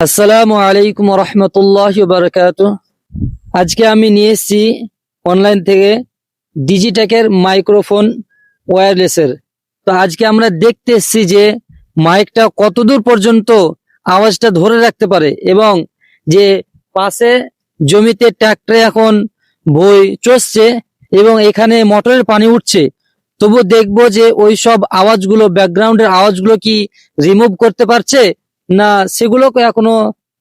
আসসালামু আলাইকুম রহমতুল্লাহ বারকাত আজকে আমি নিয়ে এসেছি অনলাইন থেকে ডিজিটেকের মাইক্রোফোন ওয়্যারলেসের তো আজকে আমরা দেখতে এসেছি যে মাইকটা কতদূর পর্যন্ত আওয়াজটা ধরে রাখতে পারে এবং যে পাশে জমিতে ট্র্যাক্টরে এখন বই চষছে এবং এখানে মোটরের পানি উঠছে তবু দেখব যে ওই সব আওয়াজগুলো ব্যাকগ্রাউন্ডের আওয়াজগুলো কি রিমুভ করতে পারছে? না সেগুলোকে এখনও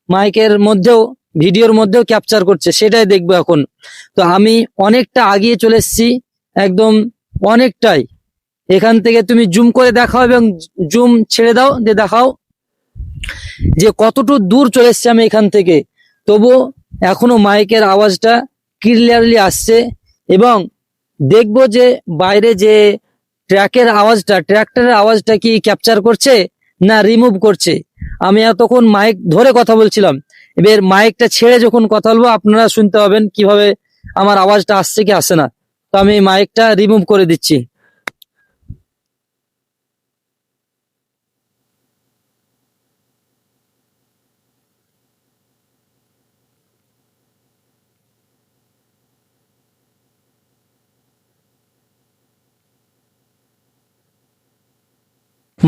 মাইকের মধ্যেও, ভিডিওর মধ্যেও ক্যাপচার করছে, সেটাই দেখব এখন। তো আমি অনেকটা আগিয়ে চলে এসেছি, একদম অনেকটাই। এখান থেকে তুমি জুম করে দেখাও এবং জুম ছেড়ে দাও, দিয়ে দেখাও যে কতটুকু দূর চলে এসেছি আমি এখান থেকে। তবু এখনও মাইকের আওয়াজটা ক্লিয়ারলি আসছে এবং দেখব যে বাইরে যে ট্র্যাকের আওয়াজটা ট্র্যাক্টরের আওয়াজটা কি ক্যাপচার করছে না রিমুভ করছে। আমি এতক্ষণ মাইক ধরে কথা বলছিলাম। এবার মাইকটা ছেড়ে যখন কথা বলব, আপনারা শুনতে পাবেন কীভাবে আমার আওয়াজটা আসছে কি আসে না। তো আমি মাইকটা রিমুভ করে দিচ্ছি।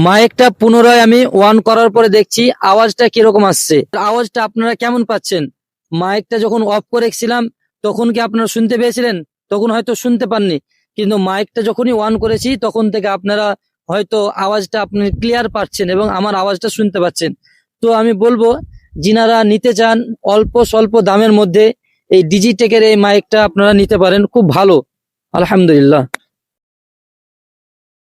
মাইকটা পুনরায় আমি ওয়ান করার পরে দেখছি আওয়াজটা কীরকম আসছে। আওয়াজটা আপনারা কেমন পাচ্ছেন? মাইকটা যখন অফ করে রেখেছিলাম, তখন কি আপনারা শুনতে পেয়েছিলেন? তখন হয়তো শুনতে পাননি। কিন্তু মাইকটা যখনই অন করেছি, তখন থেকে আপনারা হয়তো আওয়াজটা আপনি ক্লিয়ার পাচ্ছেন এবং আমার আওয়াজটা শুনতে পাচ্ছেন। তো আমি বলব, যিনারা নিতে চান, অল্প স্বল্প দামের মধ্যে এই ডিজিটেকের এই মাইকটা আপনারা নিতে পারেন, খুব ভালো। আলহামদুলিল্লাহ।